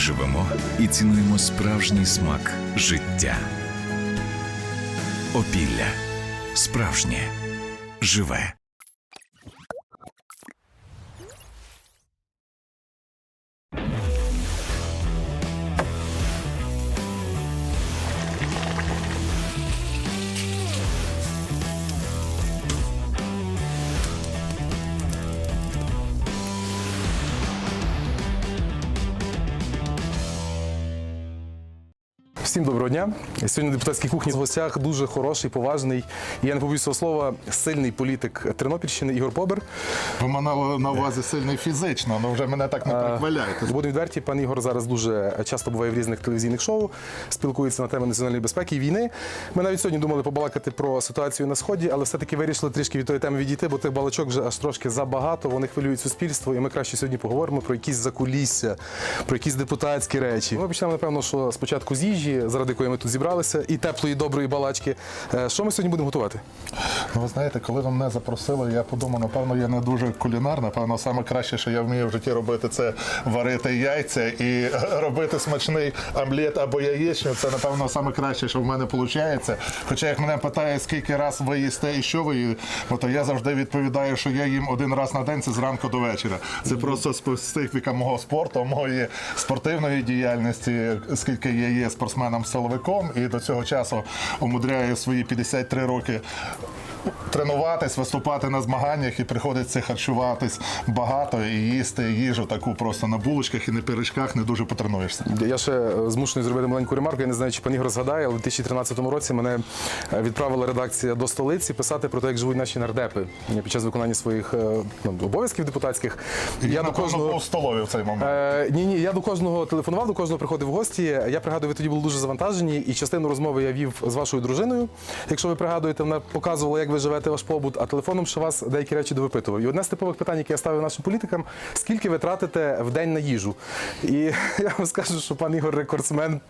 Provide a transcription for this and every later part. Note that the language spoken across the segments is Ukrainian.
живемо і цінуємо справжній смак життя. Опілля. Справжнє. Живе. Всім доброго дня. Сьогодні депутатській кухні в гостях дуже хороший, поважний. і Я не побоюсь цього слова, сильний політик Тернопільщини Ігор Побер. Ви мали на увазі сильний фізично, але вже мене так не прихваляєте. Будемо відверті, пан Ігор зараз дуже часто буває в різних телевізійних шоу, спілкується на теми національної безпеки і війни. Ми навіть сьогодні думали побалакати про ситуацію на сході, але все-таки вирішили трішки від тої теми відійти, бо тих балачок вже аж трошки забагато. Вони хвилюють суспільство, і ми краще сьогодні поговоримо про якісь закулісся, про якісь депутатські речі. Ми почнемо, напевно, що спочатку з їжі, заради якої ми тут зібралися, і теплої, доброї балачки. Е, Що ми сьогодні будемо готувати? Ну, ви знаєте, коли ви мене запросили, я подумав, напевно, я не дуже кулінар. Напевно, саме краще, що я вмію в житті робити, це варити яйця і робити смачний омлет або яєчню. Це, напевно, саме краще, що в мене виходить. Хоча як мене питає, скільки раз ви їсте і що ви їсте, то я завжди відповідаю, що я їм один раз на день це зранку до вечора. Це просто специфіка мого спорту, моєї спортивної діяльності, скільки я є спортсменом-силовиком, і до цього часу умудряє свої 53 роки тренуватись, виступати на змаганнях і приходиться харчуватись багато і їсти їжу таку просто на булочках і на пиріжках не дуже потренуєшся. Я ще е, змушений зробити маленьку ремарку. Я не знаю, чи пан Ігор згадає, але в 2013 році мене е, відправила редакція до столиці писати про те, як живуть наші нардепи е, під час виконання своїх ну, обов'язків депутатських. Я, напевно, був столові в цей момент. Е, ні, ні, я до кожного телефонував, до кожного приходив в гості. Я пригадую, ви тоді були дуже завантажені, і частину розмови я вів з вашою дружиною. Якщо ви пригадуєте, вона показувала, як ви живете ваш побут, а телефоном ще вас деякі речі довипитував. І одне з типових питань, яке я ставив нашим політикам: скільки ви тратите в день на їжу? І я вам скажу, що пан Ігор рекордсмен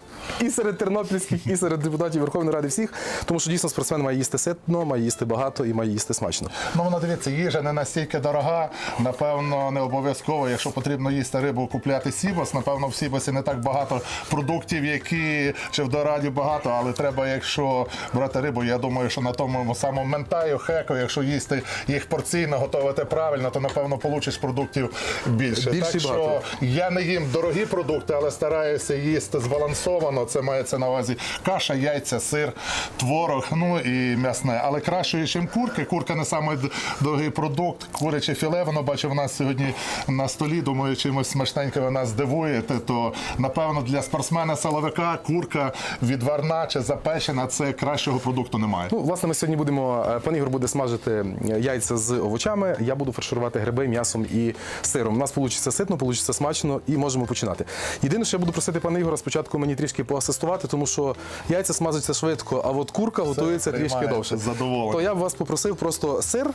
і серед тернопільських, і серед депутатів Верховної Ради всіх, тому що дійсно спортсмен має їсти ситно, має їсти багато і має їсти смачно. Ну, воно дивіться, їжа не настільки дорога. Напевно, не обов'язково, якщо потрібно їсти рибу, купляти сібос. Напевно, в сібосі не так багато продуктів, які чи в дораді багато, але треба, якщо брати рибу, я думаю, що на тому самому ментаю, хеку, якщо їсти їх порційно, готувати правильно, то напевно получиш продуктів більше. Більше так багато. що я не їм дорогі продукти, але стараюся їсти збалансовано. Це мається на увазі каша, яйця, сир, творог, ну і м'ясне. Але краще, ніж курки. Курка не самий дорогий продукт. Куряче філе, воно бачу, в нас сьогодні на столі. Думаю, чимось смачненько ви нас здивуєте. То напевно для спортсмена-силовика курка відварна чи запечена це кращого продукту немає. Ну, власне, ми сьогодні будемо. Пан Ігор буде смажити яйця з овочами. Я буду фарширувати гриби м'ясом і сиром. У нас вийде ситно, вийде смачно і можемо починати. Єдине, що я буду просити пана Ігора спочатку мені трішки поасистувати, тому що яйця смажаться швидко, а от курка готується трішки довше. з. То я б вас попросив просто сир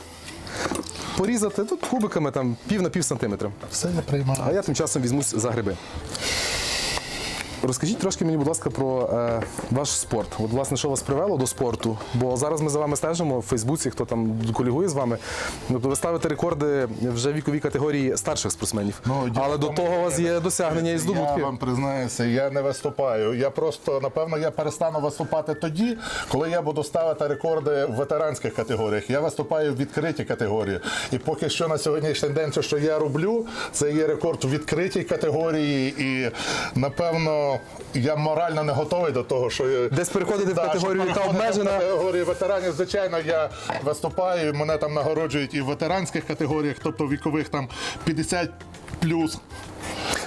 порізати тут кубиками там пів на пів сантиметра. Все я приймаю. А я тим часом візьмусь за гриби. Розкажіть трошки мені, будь ласка, про е, ваш спорт. От, власне, що вас привело до спорту? Бо зараз ми за вами стежимо в Фейсбуці, хто там колігує з вами. Тобто ви ставите рекорди вже в віковій категорії старших спортсменів. Ну, Але до того у вас є досягнення і Я вам признаюся, я не виступаю. Я просто напевно я перестану виступати тоді, коли я буду ставити рекорди в ветеранських категоріях. Я виступаю в відкритій категорії. І поки що на сьогоднішній день, що я роблю, це є рекорд у відкритій категорії. І напевно я морально не готовий до того, що Десь переходити в категорію, яка обмежена. категорії ветеранів. Звичайно, я виступаю. Мене там нагороджують і в ветеранських категоріях, тобто вікових там 50 плюс.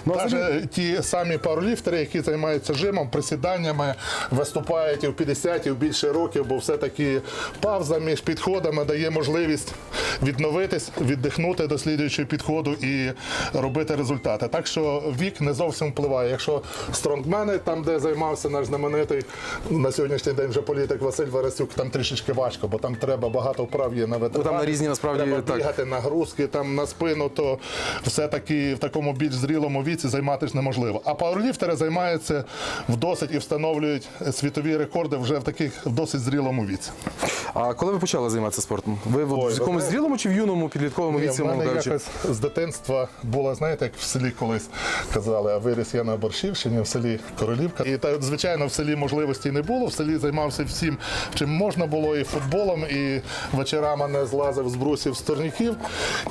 Ну, а взагалі- ті самі пауерліфтери, які займаються жимом, присіданнями, виступають і в 50, і в більше років, бо все-таки пауза між підходами дає можливість відновитись, віддихнути до слідуючого підходу і робити результати. Так що вік не зовсім впливає. Якщо стронгмени, там, де займався наш знаменитий на сьогоднішній день вже політик Василь Варасюк, там трішечки важко, бо там треба багато вправ є на ветеранів. Ну, там на різні, насправді, треба так. бігати, нагрузки там на спину, то все-таки в такому більш зрілому віці займатися неможливо. А пауерліфтери займаються в досить і встановлюють світові рекорди вже в таких в досить зрілому віці. А коли ви почали займатися спортом? Ви в- Ой, в якомусь ви зрілому чи в юному підлітковому Ні, віці, в мене кажучи? якось з дитинства було, знаєте, як в селі колись казали, а виріс я на Борщівщині, в селі Королівка. І та, звичайно, в селі можливості не було. В селі займався всім, чим можна було, і футболом, і вечорами не злазив з брусів з турніків.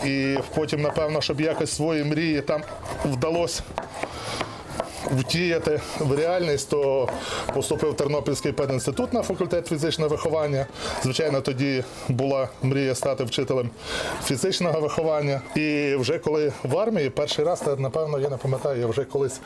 І потім, напевно, щоб якось свої мрії там вдалося Servus. Втіяти в реальність, то поступив в Тернопільський пединститут на факультет фізичного виховання. Звичайно, тоді була мрія стати вчителем фізичного виховання. І вже коли в армії, перший раз, напевно, я не пам'ятаю, я вже колись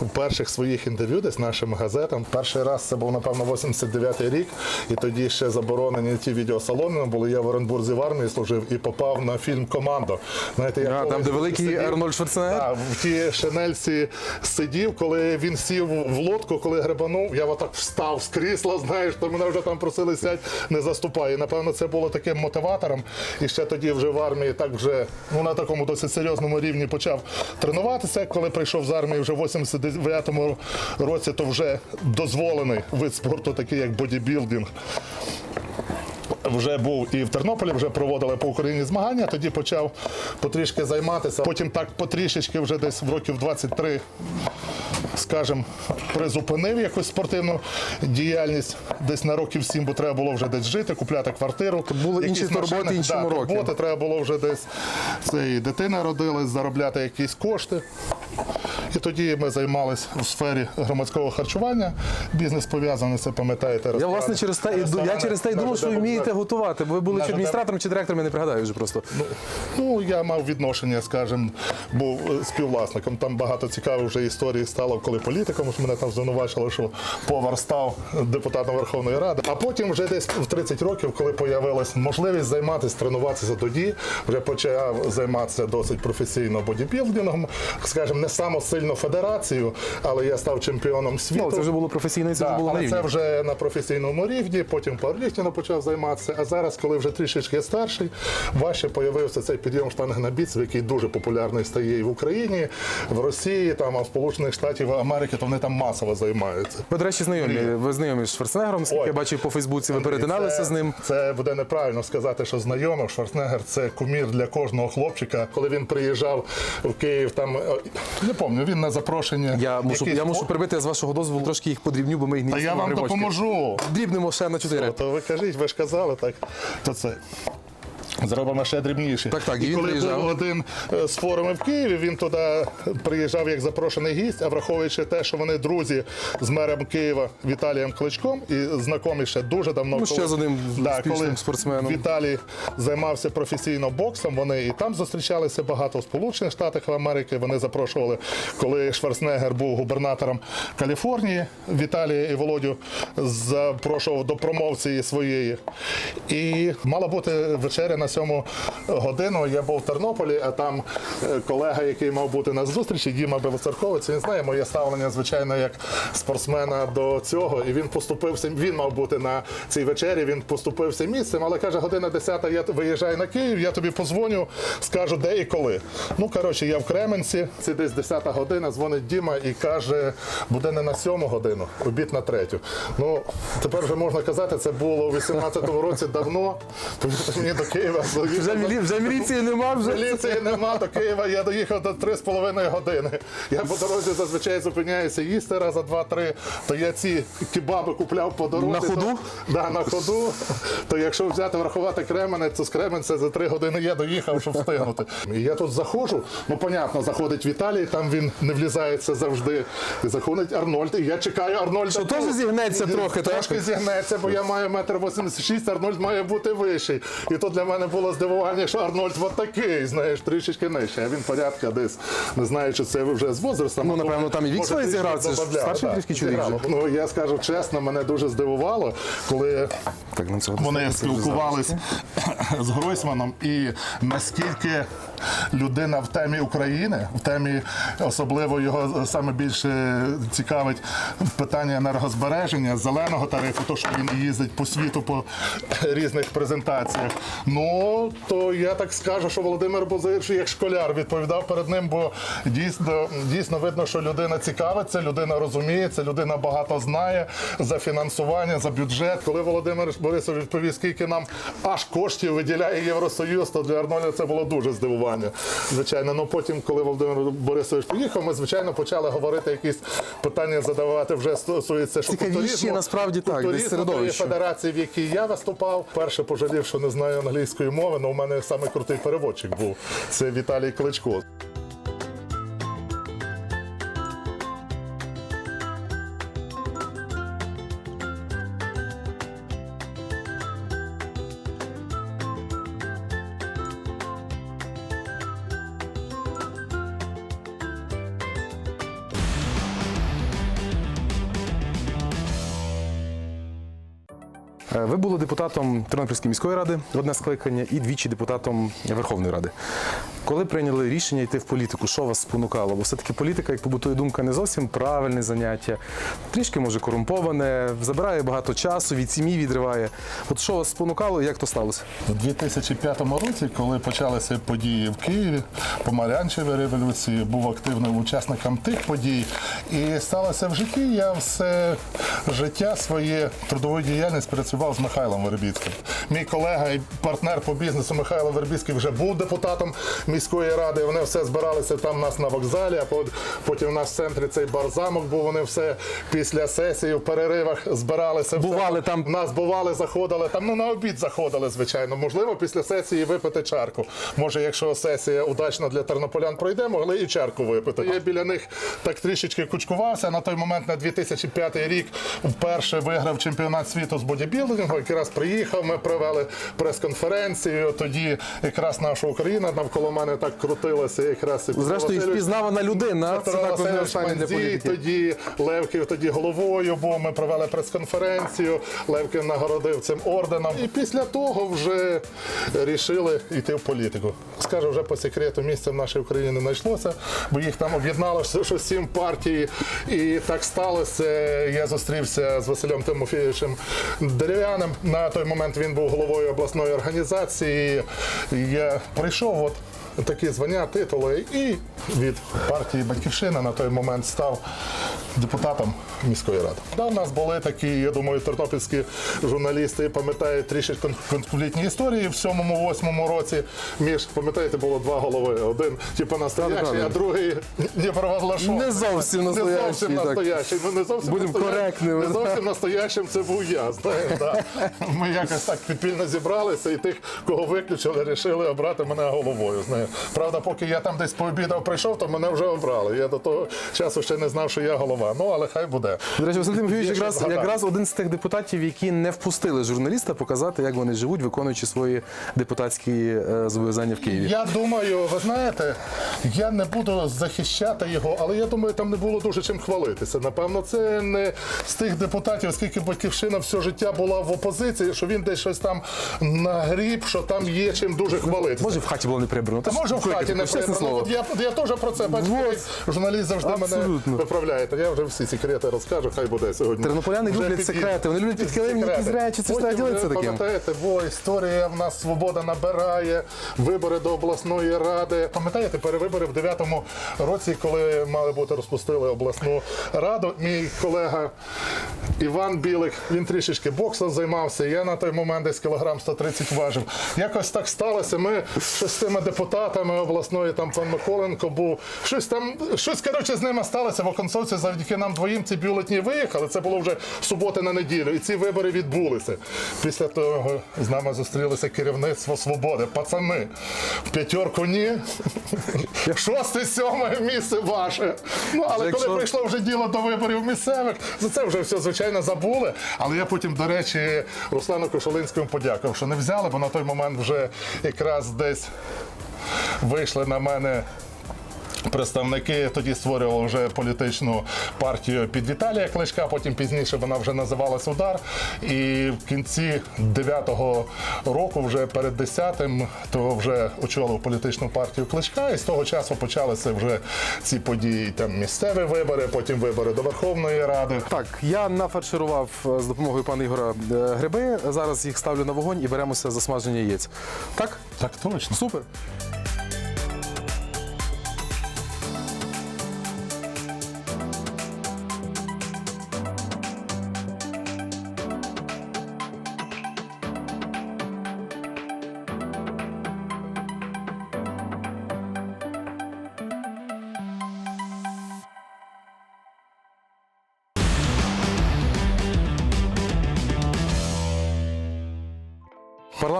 у перших своїх інтерв'ю десь нашим газетам. Перший раз це був, напевно, 89-й рік, і тоді ще заборонені ті відеосалони були. Я в Оренбурзі в армії служив і попав на фільм Командо. Знаєте, я А, там, де великий Арнольд Шварценеггер? Так, в тій шинельці сидів, коли він сів в лодку, коли гребанув, я отак встав з крісла, знаєш, то мене вже там просили сядь, не заступай. І, напевно, це було таким мотиватором. І ще тоді вже в армії так вже ну, на такому досить серйозному рівні почав тренуватися. Коли прийшов з армії вже в 89-му році, то вже дозволений вид спорту, такий як бодібілдинг вже був і в Тернополі, вже проводили по Україні змагання. Тоді почав потрішки займатися. Потім так потрішечки, вже десь в років 23, скажімо, призупинив якусь спортивну діяльність. Десь на років 7, бо треба було вже десь жити, купляти квартиру. були інші турботи, інші Да, мороки. треба було вже десь це і дитина родилась, заробляти якісь кошти. І тоді ми займалися в сфері громадського харчування. Бізнес пов'язаний, це пам'ятаєте. Я власне через те і я через те й думав, що ви вмієте готувати. Бо ви були чи адміністратором, чи директором, я не пригадаю вже просто. Ну, я мав відношення, скажімо, був е, співвласником. Там багато цікавих вже історій стало, коли політиком мене там звинувачили, що повар став депутатом Верховної Ради. А потім вже десь в 30 років, коли появилась можливість займатися, тренуватися тоді, вже почав займатися досить професійно бодібілдингом, скажімо, не само сильно федерацією, але я став чемпіоном світу. Ну, це вже було професійно, і це вже Так, було на рівні. це вже на професійному рівні, потім пауерліфтингом почав займатися. А зараз, коли вже трішечки старший, важче появився цей підйом штанги на біцеп, який дуже популярний стає і в Україні, в Росії, там, а в Сполучених Штатів Америки, то вони там масово займаються. Ви, до речі, знайомі. Ви знайомі з Шварценеггером, скільки Ой. я бачив по Фейсбуці, ви перетиналися з ним. Це буде неправильно сказати, що знайомий Шварценеггер це кумір для кожного хлопчика. Коли він приїжджав в Київ, там не пам'ятаю, він на запрошення. Я мушу, якийсь я мушу прибити я з вашого дозволу трошки їх подрібню, бо ми їх не Та я на вам грибочки. допоможу. Дрібнемо ще на чотири. То ви кажіть, ви ж казали так. То це. Зробимо ще дрібніші. Так, так, і і коли приїжджав. був один е, з форумів в Києві, він туди приїжджав як запрошений гість, а враховуючи те, що вони друзі з мером Києва Віталієм Кличком і знайомі ще дуже давно. Ну, ще з одним успішним коли спортсменом. Віталій займався професійно боксом. Вони і там зустрічалися багато в Сполучених Штатах Америки. Вони запрошували, коли Шварценеггер був губернатором Каліфорнії. Віталія і Володю запрошував до промовції своєї. І мала бути вечеря на сьому годину. Я був в Тернополі, а там е, колега, який мав бути на зустрічі, Діма Білоцерковець, він знає моє ставлення, звичайно, як спортсмена до цього. І він поступився. Він мав бути на цій вечері. Він поступився місцем, але каже, година 10, я виїжджаю на Київ, я тобі позвоню, скажу, де і коли. Ну коротше, я в Кременці. Це десь 10 година. Дзвонить Діма і каже, буде не на 7 годину, обід на третю. Ну тепер вже можна казати, це було у 18-му році давно. Повірте мені до Києва. Вже, мілі... вже міліції нема, вже. Міліції нема до Києва, я доїхав до 3,5 години. Я по дорозі зазвичай зупиняюся їсти раз, два-три. То я ці кебаби купляв по дорозі. На ходу? То, да, на ходу. То якщо взяти врахувати Кременець, то з Кременця за три години я доїхав, щоб встигнути. І я тут заходжу, ну понятно, заходить Віталій, там він не влізається завжди. І заходить Арнольд, і я чекаю Арнольда. Що, теж зігнеться трохи? Трошки зігнеться, бо я маю метр 86, Арнольд має бути вищий. І тут для мене було здивування, що Арнольд от такий, знаєш, трішечки нижче. А він порядка десь, не знаю, чи це вже з возрастом. Ну, напевно, там і вік своє зіграв, це ж старший трішки чоловік. Ну, я скажу чесно, мене дуже здивувало, коли Так, цього вони спілкувалися спілкувались з Гройсманом і наскільки людина в темі України, в темі особливо його саме більше цікавить питання енергозбереження, зеленого тарифу, то що він їздить по світу по різних презентаціях. Ну то я так скажу, що Володимир Бозир як школяр відповідав перед ним, бо дійсно дійсно видно, що людина цікавиться, людина розуміє, це людина багато знає за фінансування, за бюджет. Коли Володимир Борисович відповів, скільки нам аж коштів виділяє Євросоюз, то для Арнольда це було дуже здивування. Звичайно, ну потім, коли Володимир Борисович поїхав, ми звичайно почали говорити якісь питання, задавати вже стосується культуризму, насправді, так, культуризму федерації, в якій я виступав. Перше пожалів, що не знаю англійської мови, але у мене саме крутий переводчик був. Це Віталій Кличко. Ви були депутатом Тернопільської міської ради, одне скликання, і двічі депутатом Верховної Ради. Коли прийняли рішення йти в політику, що вас спонукало? Бо все-таки політика, як побутує думка, не зовсім правильне заняття, трішки може корумповане, забирає багато часу, від сім'ї відриває. От що вас спонукало і як то сталося? У 2005 році, коли почалися події в Києві, помаранчеві революції, був активним учасником тих подій. І сталося в житті. Я все життя своє трудову діяльність працював з Михайлом Вербіцьким. Мій колега і партнер по бізнесу Михайло Вербіцький вже був депутатом міської ради. Вони все збиралися там у нас на вокзалі, а потім у нас в центрі цей барзамок був. Вони все після сесії в переривах збиралися. Все Бували там. нас бували, заходили там. Ну на обід заходили, звичайно. Можливо, після сесії випити чарку. Може, якщо сесія удачно для тернополян пройде, могли і чарку випити. Я біля них так трішечки кучкувався. На той момент, на 2005 рік, вперше виграв чемпіонат світу з бодібілдингу. Якраз приїхав. Ми провели прес-конференцію. Тоді якраз наша Україна навколо мене так крутилася. Якраз і Зрештою, впізнавана людина. Це також не останнє для політики. тоді Левків тоді головою був. Ми провели прес-конференцію. Левків нагородив цим орденом. І після того вже рішили йти в політику. Скажу вже по секрету, місця в нашій Україні не знайшлося, бо їх там об'єднало що що сім партій. І так сталося. Я зустрівся з Василем Тимофійовичем Дерев'яним. На той момент він був головою обласної організації. Я прийшов. От такі звання, титули, і від партії Батьківщина на той момент став депутатом міської ради. Да, у нас були такі, я думаю, тернопільські журналісти пам'ятають трішки кон- конфліктні історії в 7-8 році. Між пам'ятаєте, було два голови. Один типу настоящий, а другий Дніпровоглашов. Не зовсім Не зовсім настоящий. Ну, не зовсім Будемо настоя- Не зовсім настоящим це був я. Знаєш, да. Ми якось так підпільно зібралися, і тих, кого виключили, вирішили обрати мене головою. Знаєш. Правда, поки я там десь пообідав прийшов, то мене вже обрали. Я до того часу ще не знав, що я голова. Ну, але хай буде. До речі, Василь Тимофійович якраз, якраз один з тих депутатів, які не впустили журналіста показати, як вони живуть, виконуючи свої депутатські е, зобов'язання в Києві. Я думаю, ви знаєте, я не буду захищати його, але я думаю, там не було дуже чим хвалитися. Напевно, це не з тих депутатів, оскільки батьківщина все життя була в опозиції, що він десь щось там нагріб, що там є чим дуже хвалитися. Може, в хаті було не прибрано. Та може в хаті не прибрано. Я, я теж про це бачу. Журналіст завжди Абсолютно. мене виправляє. Та я вже всі секрети розкажу, хай буде сьогодні. Тернополяни Вже люблять під- секрети, вони люблять під килимні якісь речі, це ж ділитися таким. Пам'ятаєте, бо історія в нас свобода набирає, вибори до обласної ради. Пам'ятаєте, перевибори в 9-му році, коли мали бути розпустили обласну раду. Мій колега Іван Білик, він трішечки боксом займався. Я на той момент десь кілограм 130 важив. Якось так сталося. Ми з тими депутатами обласної, там пан Миколенко був. Щось там, щось коротше з ними сталося. В оконцовці завдяки нам двоїм ці бюлетні виїхали. Це було вже суботи на неділю. І ці вибори відбулися. Після того з нами зустрілося керівництво свободи. Пацани, в п'ятерку ні. Шосте, сьоме місце ваше. Ну але Якщо- коли прийшло вже діло до виборів місцевих, за це вже все звичайно забули. Але я потім, до речі, Руслану Кошолинському подякував, що не взяли, бо на той момент вже якраз десь вийшли на мене Представники тоді створювали вже політичну партію під Віталія Кличка, потім пізніше вона вже називалась Удар. І в кінці 9-го року, вже перед 10-м, то вже очолив політичну партію Кличка. І з того часу почалися вже ці події. Там місцеві вибори, потім вибори до Верховної Ради. Так, я нафарширував е, з допомогою пана Ігора е, гриби. Зараз їх ставлю на вогонь і беремося за смаження яєць. Так? Так точно. Супер.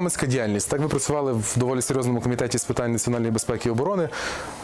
Парламентська діяльність. Так ви працювали в доволі серйозному комітеті з питань національної безпеки і оборони.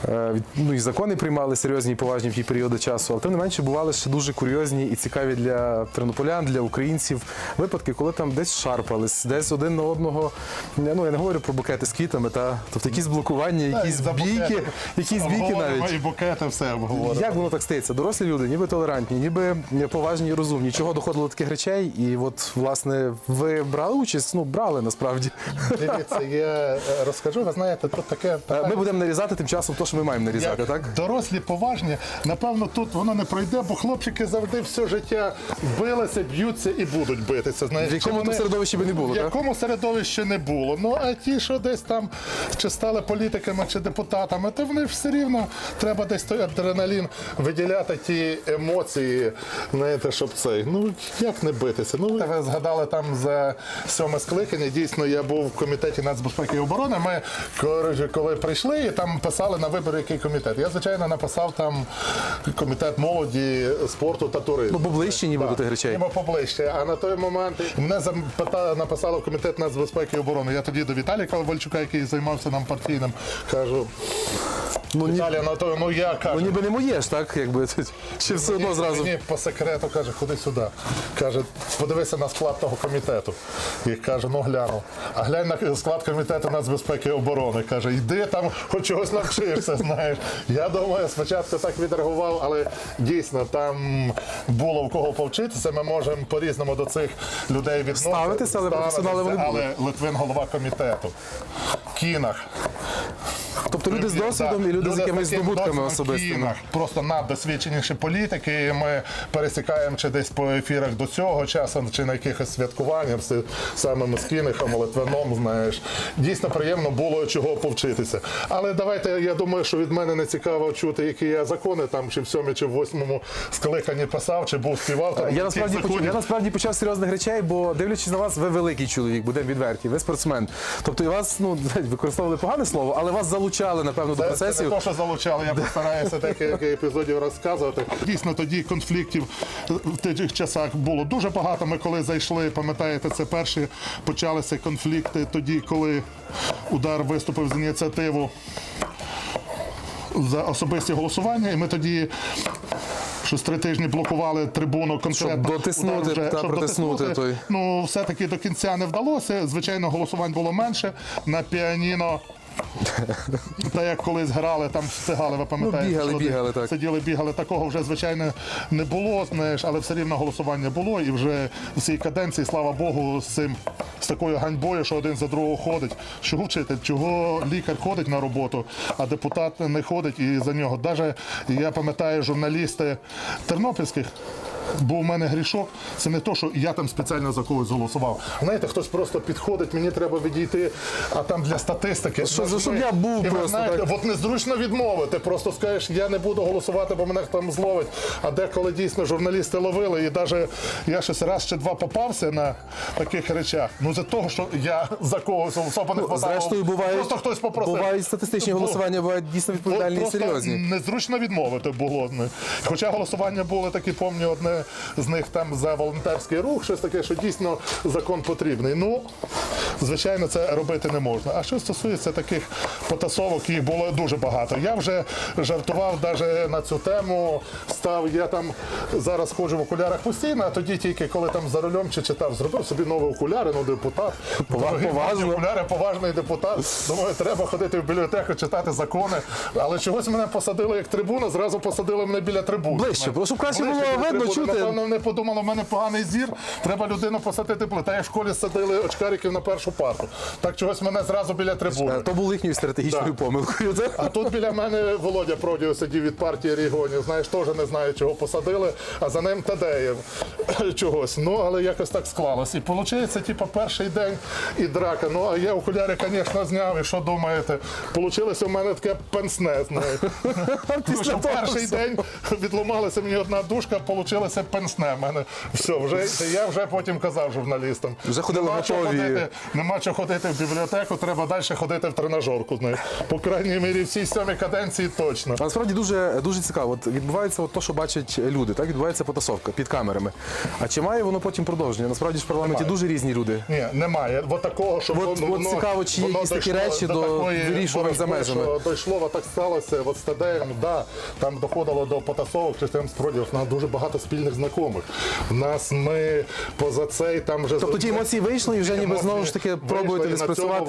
Е, Ну і закони приймали серйозні і поважні в ті періоди часу. Але тим не менше бували ще дуже курйозні і цікаві для тернополян, для українців випадки, коли там десь шарпались, десь один на одного. Ну я не говорю про букети з квітами, та тобто якісь блокування, якісь За бійки, якісь бійки навіть. І букети все обговоримо. Як воно так стається? Дорослі люди, ніби толерантні, ніби поважні і розумні. Чого доходило до таких речей? І от, власне, ви брали участь? Ну, брали насправді. Дивіться, я е, розкажу, ви знаєте, тут таке Е, Ми будемо нарізати тим часом те, що ми маємо нарізати, Як так? Дорослі поважні, напевно, тут воно не пройде, бо хлопчики завжди все життя билися, б'ються і будуть битися. Знаєш, В якому то середовищі би не було, в так? якому середовищі не було. Ну а ті, що десь там чи стали політиками чи депутатами, то вони ж все рівно треба десь той адреналін виділяти ті емоції, знаєте, щоб цей. Ну як не битися? Ну ви згадали там за сьоме скликання. Дійсно, я був в комітеті нацбезпеки і оборони. Ми коли прийшли і там писали на вибори, який комітет. Я звичайно написав там комітет молоді, спорту та туризму. Ну, поближче ніби до тих речей. Ніби поближче. А на той момент мене запитали, написало комітет нацбезпеки і оборони. Я тоді до Віталія Ковальчука, який займався нам партійним, кажу. Ну, ні, Віталія, на той, ну я кажу. ну ніби не моє ж, так? Якби чи все одно зразу. Мені по секрету каже, ходи сюди. Каже, подивися на склад того комітету. І каже, ну гляну. А глянь на склад комітету нацбезпеки і оборони. Каже, йди там, хоч чогось навчишся. Знаєш. Я думаю, спочатку так відреагував, але дійсно там було в кого повчитися. Ми можемо по-різному до цих людей відноситися. Ставитися, але професіонали вони були. Але Литвин голова комітету. Кінах. Тобто люди з досвідом і люди з якимись таким здобутками досвідом особистими. кінах. Просто наддосвідченіші політики. і Ми пересікаємо чи десь по ефірах до цього часу, чи на якихось святкуваннях з самим з Кінихом, Литвином, знаєш. Дійсно приємно було чого повчитися. Але давайте, я думаю, що від мене не цікаво чути, які я закони там, чи в сьомій, чи в восьмому скликанні писав, чи був співавтором. Я насправді почав, я насправді почав серйозних речей, бо дивлячись на вас, ви великий чоловік, будемо відверті, ви спортсмен. Тобто і вас ну використовували погане слово, але вас залучали напевно до Це, це не те, що залучали, я постараюся декілька епізодів розказувати. Дійсно, тоді конфліктів в тих часах було дуже багато. Ми коли зайшли, пам'ятаєте, це перші почалися конфлікти тоді, коли удар виступив з ініціативу за особисті голосування, і ми тоді. Щось три тижні блокували трибуну конкретно. дотиснути Удар вже, та щоб протиснути дотиснути. той. Ну, все-таки до кінця не вдалося. Звичайно, голосувань було менше. На піаніно та як колись грали, там встигали, ви пам'ятаєте. Ну, бігали, що бігали, так. Сиділи, бігали. Такого вже, звичайно, не було, знаєш, але все рівно голосування було. І вже в цій каденції, слава Богу, з цим з такою ганьбою, що один за другого ходить. Чого вчитель, чого лікар ходить на роботу, а депутат не ходить і за нього. Навіть я пам'ятаю, журналісти тернопільських. Був у мене грішок, це не то, що я там спеціально за когось голосував. Знаєте, хтось просто підходить, мені треба відійти, а там для статистики. Що, нажми. щоб я був І просто, знаєте, так? От незручно відмовити. Просто скажеш, я не буду голосувати, бо мене там зловить. А деколи дійсно журналісти ловили, і навіть я щось раз чи два попався на таких речах. Ну за того, що я за когось голосував, не хватало. Зрештою, бувають, просто хтось попросив. бувають статистичні голосування, бувають дійсно відповідальні і серйозні. Незручно відмовити було. Ну, Хоча голосування були такі, пам'ятаю, одне з них там за волонтерський рух, щось таке, що дійсно закон потрібний. Ну, звичайно, це робити не можна. А що стосується таких потасовок, їх було дуже багато. Я вже жартував навіть на цю тему. Став, я там зараз ходжу в окулярах постійно, а тоді тільки коли там за рулем чи читав, зробив собі нові окуляри, ну депутат. Поважно. окуляри, поважний депутат. Думаю, треба ходити в бібліотеку, читати закони. Але чогось мене посадили як трибуна, зразу посадили мене біля трибуни. Ближче, бо щоб краще було видно, чути. Напевно, вони подумали, в мене поганий зір, треба людину посадити. Та як в школі садили очкариків на першу парту. Так чогось мене зразу біля трибуни. То було їхньою стратегічною помилкою. А тут біля мене Володя Продіо сидів від партії регіонів. Знаєш, теж не знаю, чого посадили, а за ним Тадеєв чогось. Ну, але якось так склалось. І виходить, типу, перший день і драка. Ну, а я окуляри, звісно, зняв. І що думаєте? Получилось у мене таке пенсне. Тому що перший день відломалася мені одна дужка, получилося пенсне. Мене все, вже я вже потім казав журналістам. Вже ходили готові. Нема чого ходити в бібліотеку, треба далі ходити в тренажерку. По крайній мірі, в цій сьомій каденції точно. А Насправді дуже дуже цікаво. От відбувається от то, що бачать люди, так відбувається потасовка під камерами. А чи має воно потім продовження? Насправді ж в парламенті Немає. дуже різні люди. Ні, немає. От такого, що От- от цікаво, чи є якісь такі речі до вирішувань за межами. Що дійшло, от так сталося. От з Тадеєм, да, там доходило до потасовок, чи там спродів. У нас дуже багато спільних знайомих. У нас ми поза цей там вже Тобто ті емоції вийшли і вже ніби Емоції знову ж таки вийшли, пробуєте на і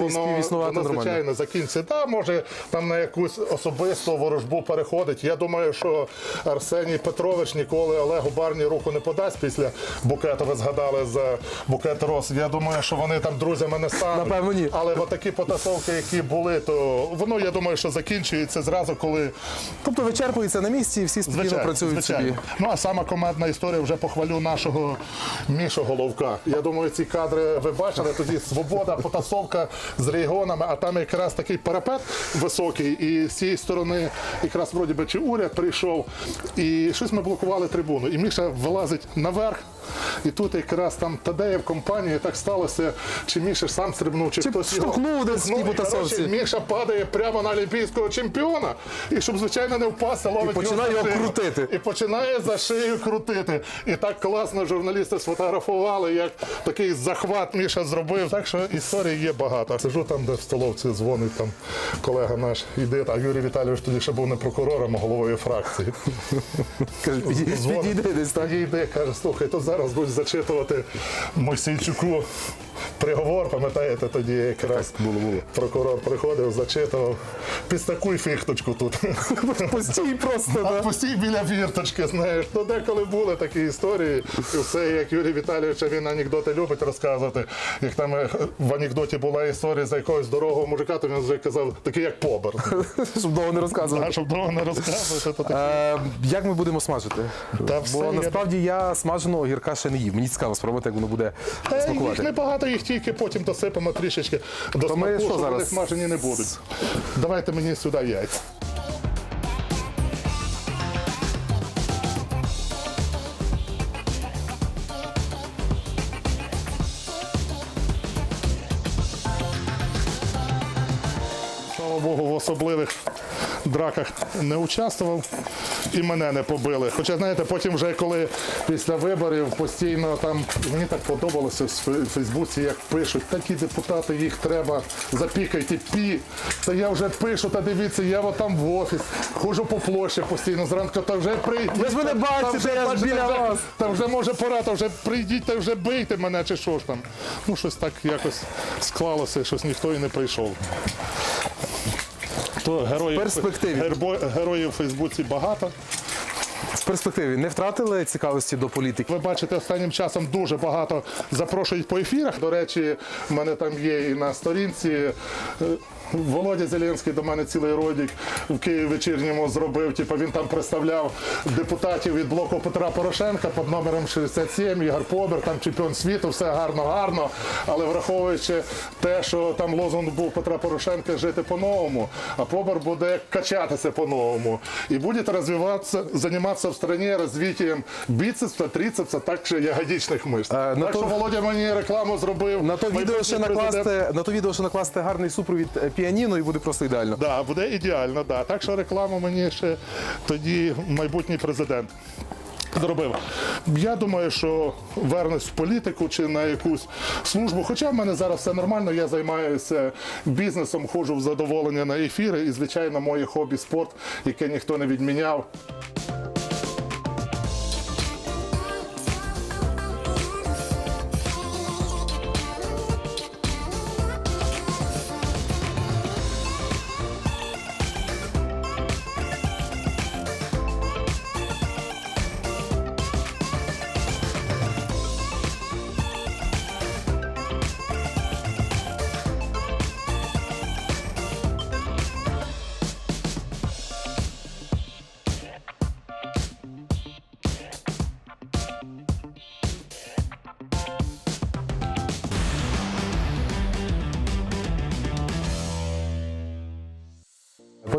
співіснувати воно, нормально. звичайно, закінчиться. Та може там на якусь особисту ворожбу переходить. Я думаю, що Арсеній Петрович ніколи Олегу Барні руку не подасть після букету. Ви згадали за букет роз. Я думаю, що вони там друзями не стануть. Напевно, ні. Але от такі потасовки, які були, то воно я думаю, що закінчується зразу, коли Тобто вичерпується на місці і всі спокійно працюють собі. Ну а сама командна історія вже похвалю нашого Мішу Головка. Я думаю, ці кадри ви бачили. Тоді свобода, потасовка з регіонами, а там якраз такий парапет високий, і з цієї сторони якраз вроді би чи уряд прийшов, і щось ми блокували трибуну. І Міша вилазить наверх. І тут якраз там Тадеєв компанія так сталося, чи Міша сам стрибнув, чи, Чи хтось штовхнув десь Ну, потасовці. Міша падає прямо на олімпійського чемпіона, і щоб звичайно не впасти, ловить починає за його крутити. І починає за шию крутити. І так класно журналісти сфотографували, як такий захват Міша зробив. Так що історій є багато. Сижу там, де в столовці дзвонить там колега наш іде, а Юрій Віталійович тоді ще був не прокурором, а головою фракції. Каже, Підійди десь так. Підійде, каже, слухай, то зараз будуть зачитувати Мойсейчуку приговор, пам'ятаєте, тоді якраз було, було. прокурор приходив, зачитував. Підстакуй фіхточку тут. Постій просто. А да. постій біля вірточки, знаєш. Ну деколи були такі історії. І все, як Юрій Віталійович, він анекдоти любить розказувати. Як там е, в анекдоті була історія за якогось дорогого мужика, то він вже казав, такий як побер. Щоб довго не розказувати. А щоб довго не розказувати, то таке. Е, як ми будемо смажити? Та все Бо є. насправді я смаженого огірка ще не їв. Мені цікаво спробувати, як воно буде Та їх смакувати. небагато, їх тільки потім досипемо трішечки до То ми смаку, що що вони зараз? смажені не будуть. Давайте мені сюди яйця. Особливих драках не участвував і мене не побили. Хоча, знаєте, потім вже коли після виборів постійно там мені так подобалося в Фейсбуці, як пишуть, такі депутати, їх треба запікайте пі. Та я вже пишу, та дивіться, я от там в офіс, ходжу по площі постійно зранку, та вже прийдіть. Ви ж мене бачите, я ж біля вас. Та вже може пора, та вже прийдіть, та вже бийте мене, чи що ж там. Ну, щось так якось склалося, щось ніхто і не прийшов. То героїв, перспективі. гербо- героїв у Фейсбуці багато. В перспективі не втратили цікавості до політики. Ви бачите, останнім часом дуже багато запрошують по ефірах. До речі, в мене там є і на сторінці. е, Володя Зеленський до мене цілий родик в Києві вечірньому зробив. Типу він там представляв депутатів від блоку Петра Порошенка під номером 67, Ігор Побер, там чемпіон світу, все гарно, гарно. Але враховуючи те, що там лозунг був Петра Порошенка жити по-новому, а Побер буде качатися по-новому. І буде розвиватися, займатися в стране розвиттям біцепса, трицепса, так що ягодичних мишць. Е, на так то- що Володя мені рекламу зробив. На то відео ще накласти, на то відео ще накласти гарний супровід е, піаніно і буде просто ідеально. Да, буде ідеально, да. Так що рекламу мені ще тоді майбутній президент. Зробив. Я думаю, що вернусь в політику чи на якусь службу. Хоча в мене зараз все нормально, я займаюся бізнесом, ходжу в задоволення на ефіри, і, звичайно, моє хобі спорт, яке ніхто не відміняв.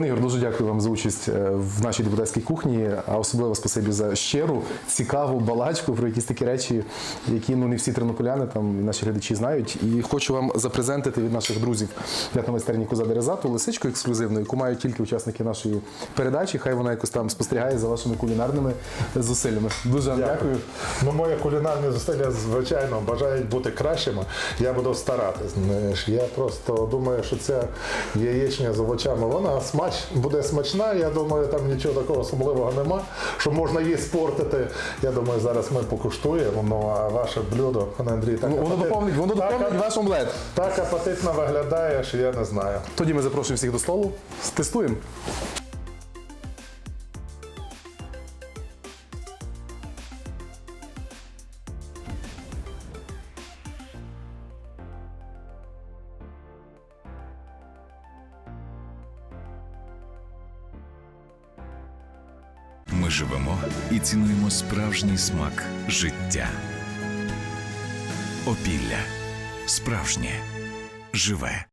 Пане Ігор, дуже дякую вам за участь е, в нашій депутатській кухні, а особливо спасибі за щиру, цікаву балачку про якісь такі речі, які ну не всі тернополяни там і наші глядачі знають. І хочу вам запрезентити від наших друзів для майстерні Коза Дереза лисичку ексклюзивну, яку мають тільки учасники нашої передачі. Хай вона якось там спостерігає за вашими кулінарними зусиллями. Дуже вам дякую. Ну, мої кулінарні зусилля, звичайно, бажають бути кращими. Я буду старатись. Я просто думаю, що ця яєчня з овочами, вона смач, буде смачна. Я думаю, там нічого такого особливого нема, що можна її спортити. Я думаю, зараз ми покуштуємо. Ну, а ваше блюдо, пане Андрій, так, Воно доповнить, воно доповнить ваш омлет. так апетитно виглядає, що я не знаю. Тоді ми запрошуємо всіх до столу. Тестуємо. Цінуємо справжній смак життя. Опілля. Справжнє. Живе.